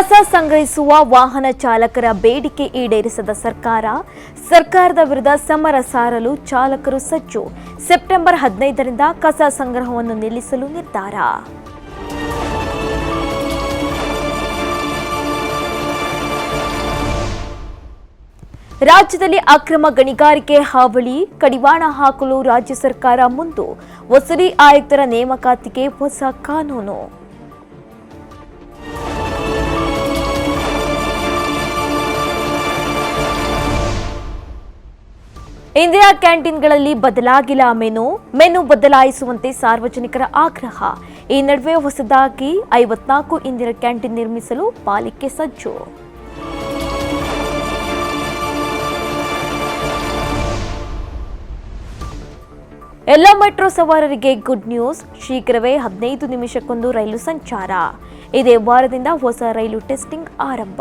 ಕಸ ಸಂಗ್ರಹಿಸುವ ವಾಹನ ಚಾಲಕರ ಬೇಡಿಕೆ ಈಡೇರಿಸದ ಸರ್ಕಾರ, ಸರ್ಕಾರದ ವಿರುದ್ಧ ಸಮರ ಸಾರಲು ಚಾಲಕರು ಸಜ್ಜು. ಸೆಪ್ಟೆಂಬರ್ ಹದಿನೈದರಿಂದ ಕಸ ಸಂಗ್ರಹವನ್ನು ನಿಲ್ಲಿಸಲು ನಿರ್ಧಾರ. ರಾಜ್ಯದಲ್ಲಿ ಅಕ್ರಮ ಗಣಿಗಾರಿಕೆ ಹಾವಳಿ, ಕಡಿವಾಣ ಹಾಕಲು ರಾಜ್ಯ ಸರ್ಕಾರ ಮುಂದು. ವಸೂಲಿ ಆಯುಕ್ತರ ನೇಮಕಾತಿಗೆ ಹೊಸ ಕಾನೂನು. ಇಂದಿರಾ ಕ್ಯಾಂಟೀನ್ಗಳಲ್ಲಿ ಬದಲಾಗಿಲ್ಲ ಮೆನು. ಮೆನು ಬದಲಾಯಿಸುವಂತೆ ಸಾರ್ವಜನಿಕರ ಆಗ್ರಹ. ಈ ನಡುವೆ ಹೊಸದಾಗಿ ಐವತ್ನಾಲ್ಕು ಇಂದಿರಾ ಕ್ಯಾಂಟೀನ್ ನಿರ್ಮಿಸಲು ಪಾಲಿಕೆ ಸಜ್ಜು. ಎಲ್ಲ ಮೆಟ್ರೋ ಸವಾರರಿಗೆ ಗುಡ್ ನ್ಯೂಸ್. ಶೀಘ್ರವೇ ಹದಿನೈದು ನಿಮಿಷಕ್ಕೊಂದು ರೈಲು ಸಂಚಾರ. ಇದೇ ವಾರದಿಂದ ಹೊಸ ರೈಲು ಟೆಸ್ಟಿಂಗ್ ಆರಂಭ.